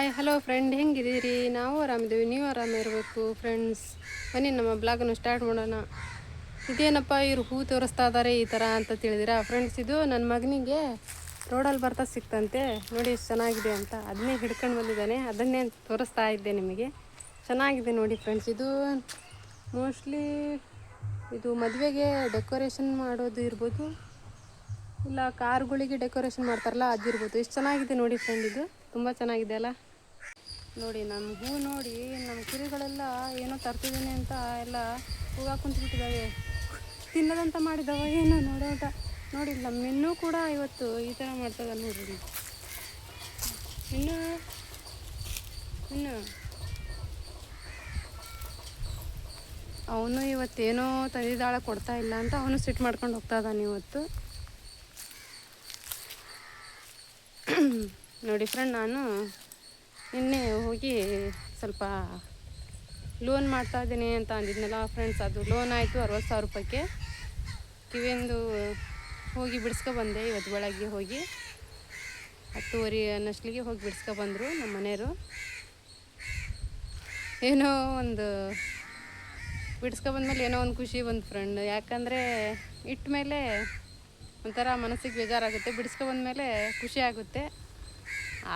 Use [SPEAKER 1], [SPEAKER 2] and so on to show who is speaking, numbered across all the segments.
[SPEAKER 1] Hi hello friend ಹೆಂಗಿದ್ದೀರಿ? ನಾವು ಆರಾಮಿದ್ದೀವಿ. ನೀವು ಆರಾಮಿರಬೇಕು ಫ್ರೆಂಡ್ಸ್ ಬನ್ನಿ, ನಮ್ಮ ಬ್ಲಾಗನ್ನು ಸ್ಟಾರ್ಟ್ ಮಾಡೋಣ. ಇದೇನಪ್ಪ, ಇವ್ರು ಹೂ ತೋರಿಸ್ತಾ ಇದ್ದಾರೆ ಈ ಥರ ಅಂತ ತಿಳಿದಿರಾ? ಫ್ರೆಂಡ್ಸ್ ಇದು ನನ್ನ ಮಗನಿಗೆ ರೋಡಲ್ಲಿ ಬರ್ತಾ ಸಿಕ್ತಂತೆ. ನೋಡಿ, ಎಷ್ಟು ಚೆನ್ನಾಗಿದೆ ಅಂತ. ಅದನ್ನೇ ಹಿಡ್ಕೊಂಡು ಬಂದಿದ್ದಾನೆ. ಅದನ್ನೇ ತೋರಿಸ್ತಾ ಇದ್ದೆ ನಿಮಗೆ. ಚೆನ್ನಾಗಿದೆ ನೋಡಿ ಫ್ರೆಂಡ್ಸ್ ಇದು ಮೋಸ್ಟ್ಲಿ ಇದು ಮದುವೆಗೆ ಡೆಕೋರೇಷನ್ ಮಾಡೋದು ಇರ್ಬೋದು. ಇಲ್ಲ ಕಾರ್ಗಳಿಗೆ ಡೆಕೋರೇಷನ್ ಮಾಡ್ತಾರಲ್ಲ ಅದಿರ್ಬೋದು ಎಷ್ಟು ಚೆನ್ನಾಗಿದೆ ನೋಡಿ ಫ್ರೆಂಡ್ ಇದು. ತುಂಬ ಚೆನ್ನಾಗಿದೆ ಅಲ್ಲ? ನೋಡಿ ನಮ್ಮ ಹೂ ನೋಡಿ ನಮ್ಮ ಕುರಿಗಳೆಲ್ಲ ಏನೋ ತರ್ತಿದ್ದೀನಿ ಅಂತ ಎಲ್ಲ ಹೂವು ಕುಂತ್ಬಿಟ್ಟಿದ್ದಾವೆ ತಿನ್ನದಂತ ಮಾಡಿದವ ಏನೋ ನೋಡೋದ ನೋಡಿ ನಮ್ಮ ಇನ್ನೂ ಕೂಡ ಇವತ್ತು ಈ ಥರ ಮಾಡ್ತದ ನೋಡ್ರಿ ಇನ್ನು ಇನ್ನು. ಅವನು ಇವತ್ತೇನೋ ತಂದಿದ್ದಾಳ ಕೊಡ್ತಾ ಇಲ್ಲ ಅಂತ ಅವನು ಸಿಟ್ಟು ಮಾಡ್ಕೊಂಡು ಹೋಗ್ತಾ ಇದ್ದಾನೆ ಇವತ್ತು. ನೋಡಿ ಫ್ರೆಂಡ್ ನಾನು ನಿನ್ನೆ ಹೋಗಿ ಸ್ವಲ್ಪ ಲೋನ್ ಮಾಡ್ತಾ ಇದ್ದೀನಿ ಅಂತ ಅಂದಿದ್ನಲ್ಲ ಫ್ರೆಂಡ್ಸ್ ಅದು ಲೋನ್ ಆಯಿತು ಅರವತ್ತು ಸಾವಿರ ರೂಪಾಯಿಗೆ. ಕಿವಿಯಂದು ಹೋಗಿ ಬಿಡಿಸ್ಕೊ ಬಂದೆ, ಇವತ್ತು ಬೆಳಗ್ಗೆ ಹೋಗಿ. ಹತ್ತುವರೆ ಅನ್ನಷ್ಟಲಿಗೆ ಹೋಗಿ ಬಿಡಿಸ್ಕೊ ಬಂದರು ನಮ್ಮ ಮನೆಯವರು. ಏನೋ ಒಂದು ಬಿಡಿಸ್ಕೊ ಬಂದ್ಮೇಲೆ ಏನೋ ಒಂದು ಖುಷಿ ಬಂತು ಫ್ರೆಂಡ್ ಯಾಕಂದರೆ ಇಟ್ಟ ಮೇಲೆ ಒಂಥರ ಮನಸ್ಸಿಗೆ ಬೇಜಾರಾಗುತ್ತೆ, ಬಿಡಿಸ್ಕೊ ಬಂದಮೇಲೆ ಖುಷಿ ಆಗುತ್ತೆ.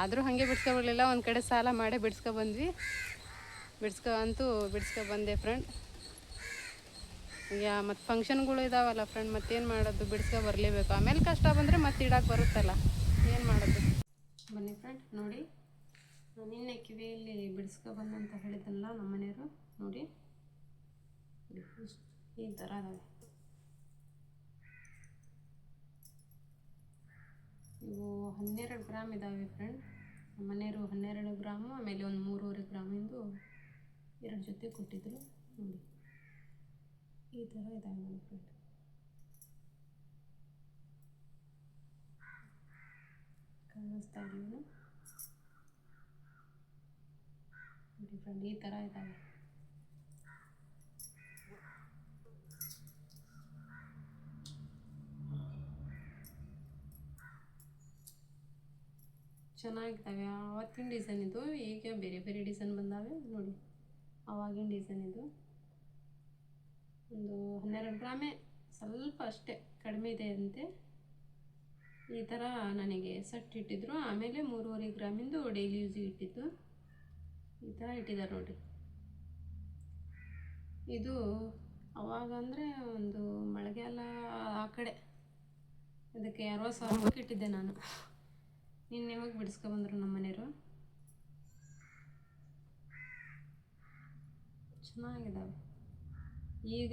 [SPEAKER 1] ಆದರೂ ಹಾಗೆ ಬಿಡ್ಸ್ಕೊ ಬರಲಿಲ್ಲ ಒಂದು ಕಡೆ ಸಾಲ ಮಾಡೇ ಬಿಡ್ಸ್ಕೊಬಂದ್ವಿ ಬಂದ್ವಿ. ಬಿಡಿಸ್ಕೊ ಅಂತೂ ಬಿಡ್ಸ್ಕೊ ಬಂದೆ ಫ್ರೆಂಡ್ ಯಾ ಮತ್ತು ಫಂಕ್ಷನ್ಗಳು ಇದಾವಲ್ಲ ಫ್ರೆಂಡ್ ಮತ್ತೇನು ಮಾಡೋದು? ಬಿಡಿಸ್ಕೊ ಬರಲೇಬೇಕು. ಆಮೇಲೆ ಕಷ್ಟ ಬಂದರೆ ಮತ್ತೆ ಇಡಕ್ಕೆ ಬರುತ್ತಲ್ಲ. ಏನು ಮಾಡೋದು? ಬನ್ನಿ ಫ್ರೆಂಡ್ ನೋಡಿ. ನಾನು ನಿನ್ನೆ ಕಿವಿಯಲ್ಲಿ ಬಿಡಿಸ್ಕೊ ಬಂದಂತ ಹೇಳಿದ್ದಲ್ಲ ನಮ್ಮ ಮನೆಯವರು ನೋಡಿ. ಈ ಥರ ಅದಾವೆ ಇವು ಹನ್ನೆರಡು ಗ್ರಾಮ್ ಇದ್ದಾವೆ ಫ್ರೆಂಡ್ ಮನೆಯವರು ಹನ್ನೆರಡು ಗ್ರಾಮು, ಆಮೇಲೆ ಒಂದು ಮೂರುವರೆ ಗ್ರಾಮಿಂದು ಎರಡು ಜೊತೆ ಕೊಟ್ಟಿದ್ರು. ನೋಡಿ. ಈ ಥರ ಇದ್ದಾವೆ ನೋಡಿ ಫ್ರೆಂಡ್ ಕಾಣಿಸ್ತಾ ಇದೆಯಾ ನೋಡಿ ಫ್ರೆಂಡ್ ಈ ಥರ ಇದ್ದಾವೆ ಚೆನ್ನಾಗಿದ್ದಾವೆ. ಆವತ್ತಿನ ಡಿಸೈನ್ ಇದು. ಈಗ ಬೇರೆ ಬೇರೆ ಡಿಸೈನ್ ಬಂದಾವೆ. ನೋಡಿ, ಆವಾಗಿನ ಡಿಸೈನ್ ಇದು. ಒಂದು ಹನ್ನೆರಡು ಗ್ರಾಮೆ. ಸ್ವಲ್ಪ ಅಷ್ಟೇ ಕಡಿಮೆ ಇದೆ ಅಂತೆ. ಈ ಥರ ನನಗೆ ಸೆಟ್ ಇಟ್ಟಿದ್ರು. ಆಮೇಲೆ ಮೂರುವರೆ ಗ್ರಾಮಿಂದು ಡೈಲಿ ಯೂಸಿಗೆ ಇಟ್ಟಿದ್ದು. ಈ ಥರ ಇಟ್ಟಿದ್ದಾರೆ ನೋಡಿ ಇದು ಅವಾಗ ಅಂದರೆ ಒಂದು ಮಳೆಗಾಲ ಆ ಕಡೆ. ಇದಕ್ಕೆ ಅರವತ್ತು ಸಾವಿರ ಇಟ್ಟಿದ್ದೆ ನಾನು. ನಿನ್ನೆ ಯಾವಾಗ ಬಿಡಿಸ್ಕೊಬಂದ್ರು ನಮ್ಮ ಮನೆಯವರು? ಚೆನ್ನಾಗಿದ್ದಾವೆ ಈಗ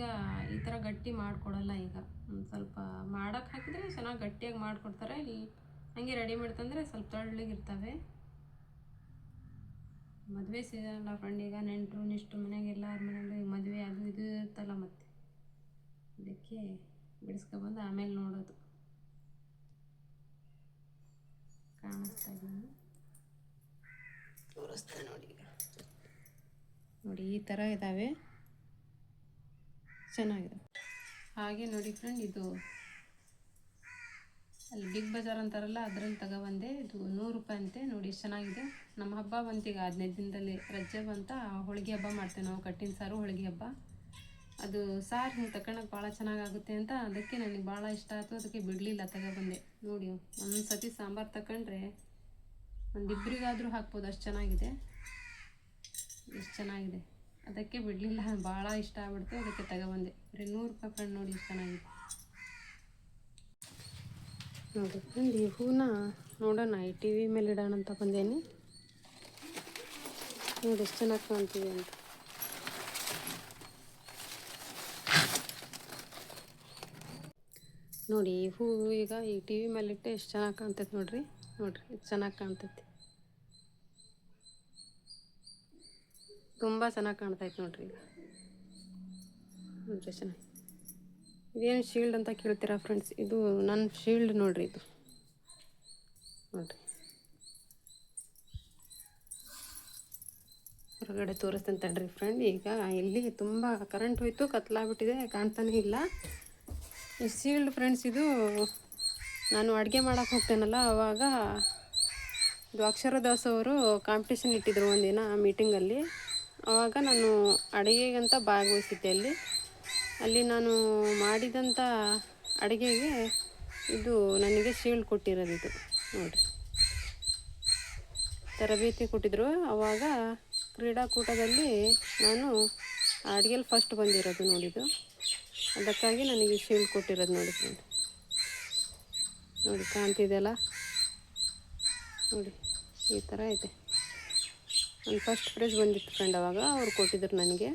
[SPEAKER 1] ಈ ಥರ ಗಟ್ಟಿ ಮಾಡಿಕೊಡಲ್ಲ ಈಗ. ಒಂದು ಸ್ವಲ್ಪ ಮಾಡೋಕೆ ಹಾಕಿದರೆ ಚೆನ್ನಾಗಿ ಗಟ್ಟಿಯಾಗಿ ಮಾಡಿಕೊಡ್ತಾರೆ. ಇಲ್ಲಿ ಹಂಗೆ ರೆಡಿಮೇಡ್ ತಂದರೆ ಸ್ವಲ್ಪ ತಳ್ಳಗಿರ್ತವೆ ಮದುವೆ ಸೀಸನ್ ಅಲ್ಲ ಫ್ರೆಂಡ್ ಈಗ ನೆಂಟರು ನಿಷ್ಟು ಮನೆಗೆ ಎಲ್ಲರ ಮನೆಯಲ್ಲೂ ಈಗ ಮದುವೆ ಅದು ಇದು ಇರ್ತಲ್ಲ ಮತ್ತೆ. ಅದಕ್ಕೆ ಬಿಡಿಸ್ಕೊಬಂದು ಆಮೇಲೆ ನೋಡೋದು. ಕಾಣಿಸ್ತಾ ಇದೀನಿ ತೋರಿಸ್ತಾ ನೋಡಿ. ಈಗ ನೋಡಿ ಈ ಥರ ಇದ್ದಾವೆ. ಚೆನ್ನಾಗಿದೆ. ಹಾಗೆ ನೋಡಿ ಫ್ರೆಂಡ್ ಇದು ಅಲ್ಲಿ ಬಿಗ್ ಬಜಾರ್ ಅಂತಾರಲ್ಲ ಅದರಲ್ಲಿ ತಗೊಬಂದೆ ಇದು ನೂರು ರೂಪಾಯಿ ಅಂತೆ. ನೋಡಿ ಚೆನ್ನಾಗಿದೆ. ನಮ್ಮ ಹಬ್ಬ ಬಂತೀಗ ಹದಿನೈದು ದಿನದಲ್ಲಿ. ರಜೆ ಬಂತ ಹೋಳಿಗೆ ಹಬ್ಬ ಮಾಡ್ತೇವೆ ನಾವು. ಕಟ್ಟಿನ ಸಾರು ಹೋಳಿಗೆ ಹಬ್ಬ. ಅದು ಸಾರ್ ಹಿಂಗೆ ತಗೊಳಕ್ಕೆ ಭಾಳ ಚೆನ್ನಾಗಾಗುತ್ತೆ ಅಂತ ಅದಕ್ಕೆ ನನಗೆ ಭಾಳ ಇಷ್ಟ ಆಯಿತು. ಅದಕ್ಕೆ ಬಿಡಲಿಲ್ಲ, ತಗೊಬಂದೆ. ನೋಡಿ ಒಂದು ಸತಿ ಸಾಂಬಾರು ತಗೊಂಡ್ರೆ ಒಂದಿಬ್ಬರಿಗಾದರೂ ಹಾಕ್ಬೋದು, ಅಷ್ಟು ಚೆನ್ನಾಗಿದೆ. ಎಷ್ಟು ಚೆನ್ನಾಗಿದೆ. ಅದಕ್ಕೆ ಬಿಡಲಿಲ್ಲ, ಭಾಳ ಇಷ್ಟ ಆಗ್ಬಿಡ್ತು. ಅದಕ್ಕೆ ತಗೊಬಂದೆ. ಬರೀ ನೂರು ರೂಪಾಯಿ ಕಂಡು ನೋಡಿ ಎಷ್ಟು ಚೆನ್ನಾಗಿದೆ. ನೋಡಿ ಫ್ರೆಂಡ್ ಈ ಹೂನ ನೋಡೋಣ. ಈ ಟಿ ವಿ ಮೇಲೆ ಇಡೋಣ ಅಂತ ಬಂದೇನಿ. ನೋಡಿ, ಎಷ್ಟು ಚೆನ್ನಾಗಿ ಕಾಣ್ತೀವಿ ಅಂತ. ನೋಡಿ, ಈ ಹೂವು ಈಗ ಈ ಟಿ ವಿ ಮೇಲೆ ಇಟ್ಟು ಎಷ್ಟು ಚೆನ್ನಾಗಿ ಕಾಣ್ತೈತೆ ನೋಡಿರಿ. ನೋಡಿರಿ ಎಷ್ಟು ಚೆನ್ನಾಗಿ ಕಾಣ್ತೈತಿ. ತುಂಬ ಚೆನ್ನಾಗಿ ಕಾಣ್ತೈತೆ ನೋಡಿರಿ ಈಗ. ನೋಡ್ರಿ ಚೆನ್ನಾಗಿ. ಇದೇನು ಶೀಲ್ಡ್ ಅಂತ ಕೇಳ್ತೀರಾ ಫ್ರೆಂಡ್ಸ್ ಇದು ನನ್ನ ಶೀಲ್ಡ್ ನೋಡಿರಿ ಇದು. ನೋಡಿರಿ. ಹೊರಗಡೆ ತೋರಿಸ್ತೀನಿ ತಡ್ರಿ ಫ್ರೆಂಡ್ ಈಗ ಇಲ್ಲಿ ತುಂಬ ಕರೆಂಟ್ ಹೋಯ್ತು, ಕತ್ಲಾಗ್ಬಿಟ್ಟಿದೆ, ಕಾಣ್ತಾನೆ ಇಲ್ಲ. ಈ ಶೀಲ್ಡ್ ಫ್ರೆಂಡ್ಸ್ ಇದು ನಾನು ಅಡುಗೆ ಮಾಡೋಕ್ಕೆ ಹೋಗ್ತೇನಲ್ಲ ಆವಾಗ ಇದು ಅಕ್ಷರದಾಸ್ ಅವರು ಕಾಂಪಿಟೇಷನ್ ಇಟ್ಟಿದ್ರು ಒಂದಿನ ಮೀಟಿಂಗಲ್ಲಿ ಆವಾಗ ನಾನು ಅಡುಗೆಗಂತ ಭಾಗವಹಿಸಿದ್ದೆ ಅಲ್ಲಿ. ಅಲ್ಲಿ ನಾನು ಮಾಡಿದಂಥ ಅಡುಗೆಗೆ ಇದು ನನಗೆ ಶೀಲ್ಡ್ ಕೊಟ್ಟಿರೋದು ಇದು ನೋಡಿರಿ. ತರಬೇತಿ ಕೊಟ್ಟಿದ್ದರು ಆವಾಗ ಕ್ರೀಡಾಕೂಟದಲ್ಲಿ ನಾನು ಅಡುಗೆಲಿ ಫಸ್ಟ್ ಬಂದಿರೋದು ನೋಡಿದ್ದು. ಅದಕ್ಕಾಗಿ ನನಗೆ ಶೀಲ್ಡ್ ಕೊಟ್ಟಿರೋದು ನೋಡಿ ಫ್ರೆಂಡ್ ನೋಡಿ, ಕಾಣ್ತಿದೆಯಲ್ಲ? ನೋಡಿ, ಈ ಥರ ಇದೆ. ನನ್ನ ಫಸ್ಟ್ ಪ್ರೈಸ್ ಬಂದಿತ್ತು ಫ್ರೆಂಡ್ ಅವಾಗ. ಅವ್ರು ಕೊಟ್ಟಿದ್ರು ನನಗೆ.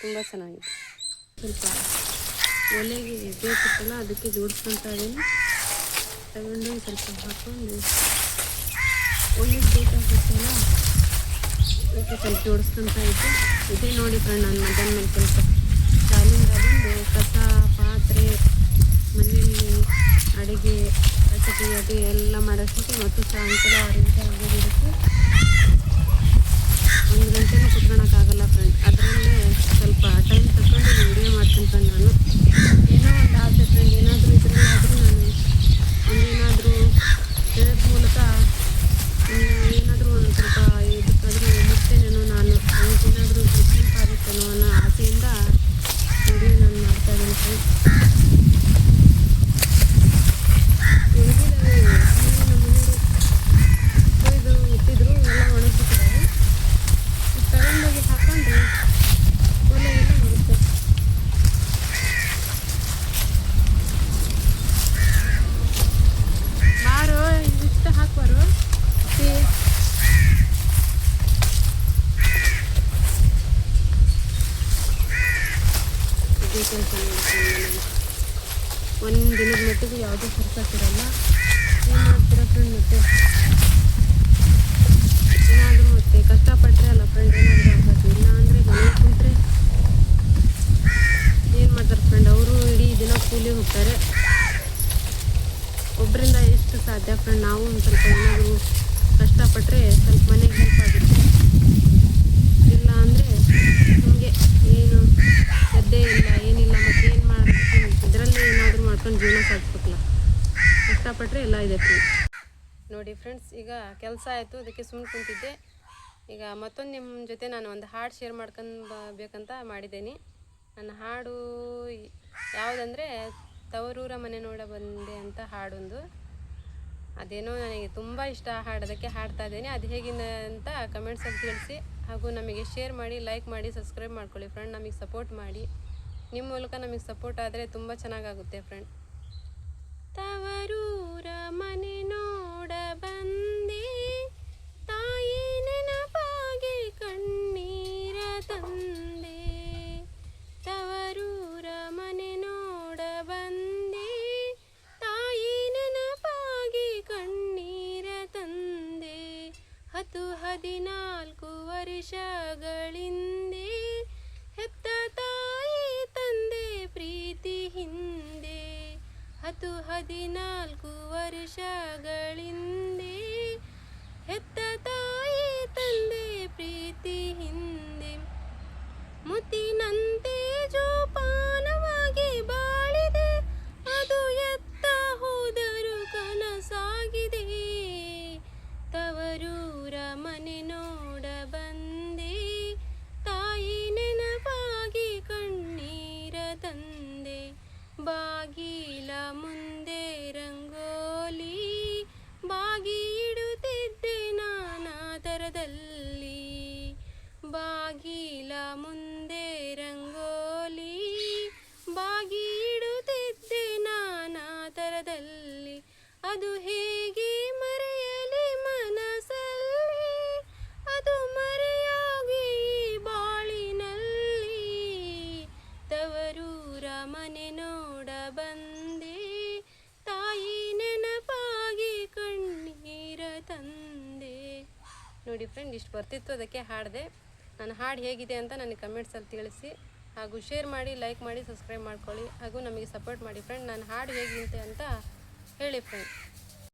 [SPEAKER 1] ತುಂಬ ಚೆನ್ನಾಗಿದೆ. ಸ್ವಲ್ಪ ಒಲೆಗೆ ಬೇಕಿತ್ತಲ್ಲ, ಅದಕ್ಕೆ ಜೋಡಿಸ್ಕೊತಾ ಇದ್ದೀನಿ. ತಗೊಂಡು ಸ್ವಲ್ಪ ಹಾಕ್ಕೊಂಡು ಒಲೆಗೆ ಬೇಕಾಗುತ್ತಲ್ಲ, ಅದಕ್ಕೆ ಸ್ವಲ್ಪ ಜೋಡಿಸ್ಕೊತಾ ಇದ್ದೆ. ಇದೇ ನೋಡಿ ಫ್ರೆಂಡ್ ನಾನು ಮಧ್ಯಾಹ್ನ ಮೇಲೆ ಶಾಲೆಯಿಂದ ಬಂದು ಕಸ, ಪಾತ್ರೆ, ಮನೆಯಲ್ಲಿ ಅಡುಗೆ ಕಸಟಿ ಅಡುಗೆ ಎಲ್ಲ ಮಾಡೋಕ್ಕೆ ಮತ್ತು ಸಾಯಂಕಾಲ ಆರು ಗಂಟೆ ಆಗೋದಿರುತ್ತೆ ಒಂದು ಗಂಟೆನೂ ಕುತ್ಕೊಳಕ್ಕಾಗಲ್ಲ friend Thank you. Hadi fırsat ಕಷ್ಟಪಟ್ಟರೆ ಎಲ್ಲ ಇದೆ ನೋಡಿ ಫ್ರೆಂಡ್ಸ್ ಈಗ ಕೆಲಸ ಆಯಿತು, ಅದಕ್ಕೆ ಸುಮ್ಮನೆ ಕುಂತಿದ್ದೆ. ಈಗ ಮತ್ತೊಂದು ನಿಮ್ಮ ಜೊತೆ ನಾನು ಒಂದು ಹಾಡು ಶೇರ್ ಮಾಡ್ಕೊಂಡು ಬೇಕಂತ ಮಾಡಿದ್ದೀನಿ. ನನ್ನ ಹಾಡು ಯಾವುದಂದರೆ, ತವರೂರ ಮನೆ ನೋಡ ಬಂದೆ ಅಂತ ಹಾಡೊಂದು. ಅದೇನೋ ನನಗೆ ತುಂಬ ಇಷ್ಟ ಆ ಹಾಡು ಹಾಡ್ತಾ ಇದ್ದೇನೆ. ಅದು ಹೇಗಿನ ಅಂತ ಕಮೆಂಟ್ಸಲ್ಲಿ ತಿಳಿಸಿ. ಹಾಗೂ ನಮಗೆ ಶೇರ್ ಮಾಡಿ ಲೈಕ್ ಮಾಡಿ ಸಬ್ಸ್ಕ್ರೈಬ್ ಮಾಡ್ಕೊಳ್ಳಿ. ಫ್ರೆಂಡ್ ನಮಗೆ ಸಪೋರ್ಟ್ ಮಾಡಿ. ನಿಮ್ಮ ಮೂಲಕ ನಮಗೆ ಸಪೋರ್ಟ್ ಆದರೆ ತುಂಬ ಚೆನ್ನಾಗಾಗುತ್ತೆ ಫ್ರೆಂಡ್ ತವರೂರ ಮನೆ ನೋಡ ಬಂದೆ. ತಾಯಿ ನೆನಪಾಗೆ ಕಣ್ಣೀರ ತಂದೆ. ತವರೂರ ಮನೆ ನೋಡ ಬಂದೆ. ತಾಯಿ ನೆನಪಾಗಿ ಕಣ್ಣೀರ ತಂದೆ. ಹತ್ತು ಹದಿನಾಲ್ಕು ವರ್ಷಗಳಿಂದೆ ಹತ್ತು ಹದಿನಾಲ್ಕು ವರ್ಷಗಳಿಂದೆ ನೋಡಿ ಫ್ರೆಂಡ್ ಇಷ್ಟು ಬರ್ತಿತ್ತು ಅದಕ್ಕೆ ಹಾಡಿದೆ. ನನ್ನ ಹಾಡು ಹೇಗಿದೆ ಅಂತ ನನಗೆ ಕಮೆಂಟ್ಸಲ್ಲಿ ತಿಳಿಸಿ. ಹಾಗೂ ಶೇರ್ ಮಾಡಿ ಲೈಕ್ ಮಾಡಿ ಸಬ್ಸ್ಕ್ರೈಬ್ ಮಾಡ್ಕೊಳ್ಳಿ. ಹಾಗೂ ನಮಗೆ ಸಪೋರ್ಟ್ ಮಾಡಿ ಫ್ರೆಂಡ್ ನನ್ನ ಹಾಡು ಹೇಗಿದೆ ಅಂತ ಹೇಳಿ ಫ್ರೆಂಡ್